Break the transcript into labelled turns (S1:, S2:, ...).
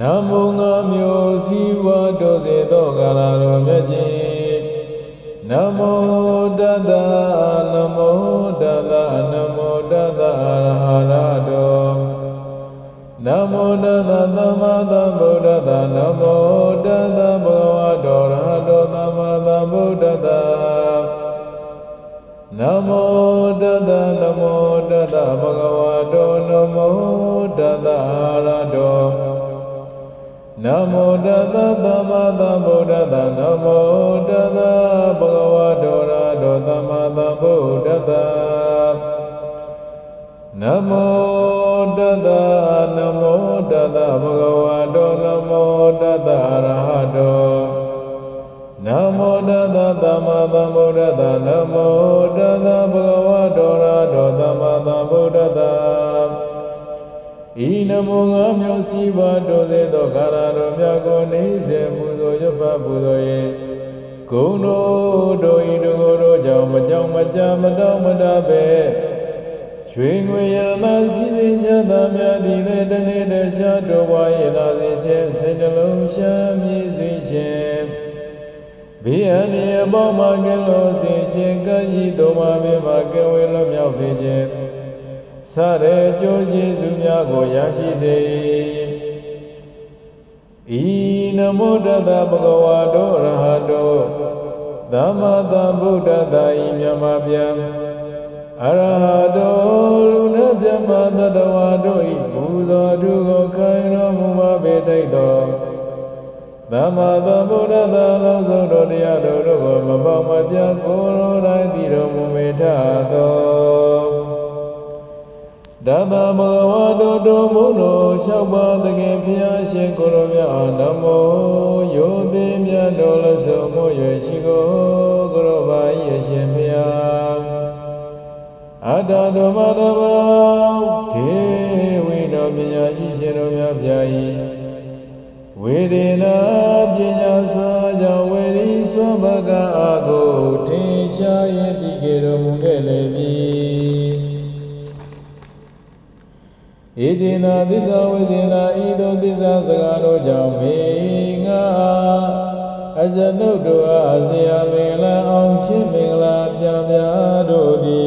S1: နမောငါမျိုးစီဝါတော်စေသောကာလတော်မြတ်ကြီးနမောတတ္တနမောတတ္တနမောတတ္တအရဟရတောနမောတတ္တသမ္မာသမ္ဗုဒ္ဓတ္တနမောတတ္တဘဂဝတောရဟတောသမ္မာသမ္ဗုဒ္ဓတ္တနမောတတ္တနမောတတ္တဘဂဝတောနမော နမောတသသမ္မာသမ္ဗုဒ္ဓတ္တနမောတသဘဂဝတောရတောသမ္မာသမ္ဗုဒ္ဓတ္တနမောတသနမောတသဘဂဝတောနမောတသအရဟတောနမောတသသမ္မာသမ္ဗုဒ္ဓတ္တနမောတသဘဂ ဤနမောငါမြောက်စီပါတော်စေသောခါရတော်မြတ်ကိုနေစေပူဇော်ရပါပူဇော်၍ဂုဏ်တော်တို့ဤတို့တို့ကြောင့်မကြောက်မကြမတော်မတပဲရွှေငွေရဏစီစဉ်ချမ်းသာများသည်လည်းတနေ့တခြားတော်ဝါရလာစေခြင်းစိတ်နှလုံးရှာမြည်စေခြင်းဘေးအန္တရာယ်ပေါင်းမှကင်းလို့စေခြင်းကံဤသို့မှမြင်မှကဲဝေလွတ်မြောက်စေခြင်း စရဲကြိုးကျေးဇူးများကိုရရှိစေဤနမောတတဗုဒ္ဓဝါတောရဟတောသမ္မာသမ္ဗုဒ္ဓတ္တဤမြတ်မဗျံအရဟတောလူနှင့်မြတ်မတတဝါတို့ဤပူဇော်တုကိုခိုင်တော်မူပါပေတိတ်သောသမ္မာသမ္ဗုဒ္ဓတ္တလုံးစုံတို့တရားတို့ကိုမပေါမပြကိုယ်တော်တိုင်းတည်တော်မူမေထသော ဒသမောဝတောတောမုန်တော်လျှောက်ပါသခင်ဖျားရှင်ကိုရောမြတ်အာနမောယောသိမြတ်တော်လဆုမို့ရရှိကိုကိုရောပါ၏အရှင်ဖျားအတ္တတော်မတဘာဒေဝိတော်ပညာရှိရှင်တော်မြတ်ဖျား၏ဝေဒေနာပညာစွာကြောင့်ဝေရီစွာဘကအာကိုထင်ရှား၍ပြီးကြတော်မူခဲ့လေပြီ ဣတိနာသစ္စာဝိဇ္ဇနာဤသို့သစ္စာစကားတို့ကြောင့်မေငါအဇနုတ်တို့အားဆရာမင်္ဂလာအောင်ရှင်းမင်္ဂလာပြပြတို့သည်